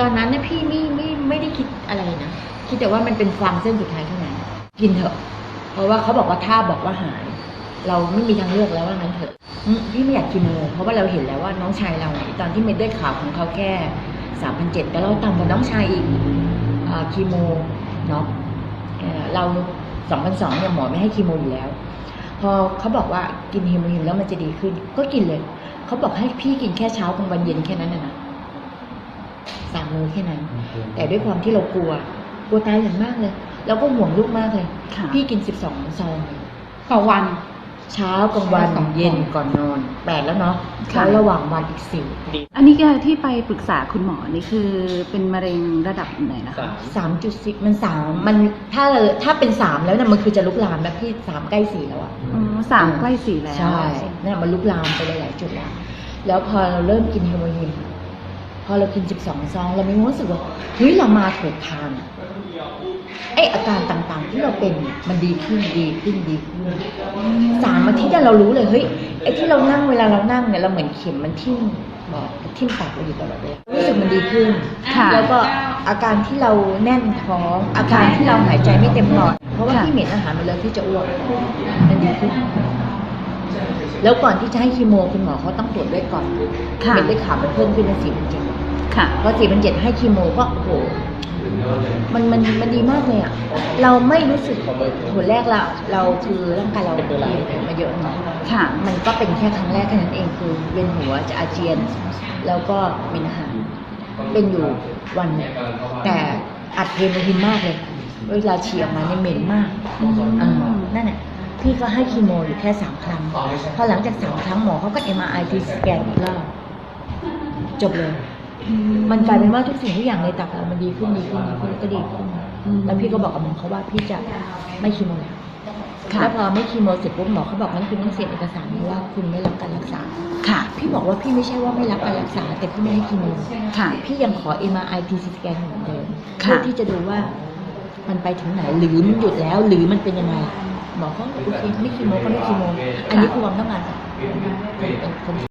ตอนนั้นเนี่ยพี่ไม่ไม่ไม่ได้คิดอะไรนะคิดแต่ว่ามันเป็นฟางเส้นสุดท้ายเท่านั้นกินเถอะ เพราะว่าเขาบอกว่าถ้าบอกว่าหาย เราไม่มีทางเลือกแล้วว่างั้นเถอะพี่ไม่อยากกินเลยเพราะว่าเราเห็นแล้วว่าน้องชายเราตอนที่เม็ดเลือดขาวของเขาแค่สามพันเจ็ดแต่เราต่ำกว่าน้องชายอีกอ่าคีโมเนาะเราสองพันสองเนี่ยหมอไม่ให้คีโมอยู่แล้ว พอเขาบอกว่ากินเฮโมโมแล้วมันจะดีขึ้น ก็กินเลย เขาบอกให้พี่กินแค่เช้ากลางวันเย็นแค่นั้นนะนะ สามมื้อแค่นั้น แต่ด้วยความที่เรากลัว กลัวตายอย่างมากเลย แล้วก็ห่วงลูกมากเลยค่ะพี่กินสิบสองซองต่อวัน เช้ากลางวันเช้าสองเย็นซองก่อนนอนแปดแล้วเนาะค่ะแล้วระหว่างวันอีกสิบอันนี้ก็ที่ไปปรึกษาคุณหมอนี่คือเป็นมะเร็งระดับไหนนะคะสามจุดสิบมันสามมันถ้าเราถ้าเป็นสามแล้วเนี่ยมันคือจะลุกลามแบบพี่สามใกล้สี่แล้วอะอ๋อสามใกล้สี่แล้ว ใช่เนี่ยมันลุกลามไปหลายๆจุดแล้ว แล้วพอเราเริ่มกินเฮโรอีนพ อเรากิน 12 ซอง เรามีความรู้สึกว่าเฮ้ยเรามาถูกทางอะไออาการต่างๆที่เราเป็นเนี่ยมันดีขึ้นดีขึ้นดีขึ้นสามอาทิตย์อะเรารู้เลยเฮ้ยไอที่เรานั่งเวลาเรานั่งเนี่ยเราเหมือนเข็มมันทิ่มบอกทิ่มปากเราอยู่ตลอดเลยรู้สึกมันดีขึ้นค่ะแล้วก็อาการที่เราแน่นท้อง อาการที่เราหายใจไม่เต็มปอดเพราะว่าค่ะที่เหม็นอาหารมันเลยที่จะอ้วกมันดีขึ้นแล้วก่อนที่จะให้คีโมคุณหมอเขาต้องตรวจเลือดก่อนค่ะเม็ดเลือดขาวมันเพิ่มขึ้นเป็นสี่พันเจ็ด ค่ะ พอสี่พันเจ็ดให้คีโมก็โอ้โหมันมันมันดีมากเลยอะ เราไม่รู้สึกผลแรกเราเราคือร่างกายเราเปลี่ยนมาเยอะเนาะค่ะ มันก็เป็นแค่ครั้งแรกแค่นั้นเองคือเวียนหัวจะอาเจียน แล้วก็เป็นอาหารเป็นอยู่วันหนึ่งแต่อัดเพลนหินมากเลยเวลาฉี่ออกมาเนี่ยเหม็นมากอืมอ่านั่นแหละพี่ก็ให้คีโมอยู่แค่สามครั้ง พอหลังจากสามครั้งหมอเขาก็ MRI ทีสแกนอีกรอบจบเลย มันกลายเป็นว่าทุกสิ่งทุกอย่างในตับเรามันดีขึ้นดีขึ้นดีขึ้นก็ดีขึ้นอืมแล้วพี่ก็บอกกับหมอเขาว่าพี่จะไม่คีโมแล้วค่ะแล้วพอไม่คีโมเสร็จปุ๊บหมอเขาบอกงั้นคุณต้องเซ็นเอกสารว่าคุณไม่รับการรักษา ค่ะ พี่บอกว่าพี่ไม่ใช่ว่าไม่รับการรักษา แต่พี่ไม่ให้คีโมค่ะ พี่ยังขอ MRI TC สแกนเหมือนเดิมค่ะเพื่อที่จะดูว่ามันไปถึงไหนหรือมันหยุดแล้วหรือมันเป็นยังไงหมอเขาบอกโอเคไม่คีโมก็ไม่คีโมอันนี้คือความต้องการของคน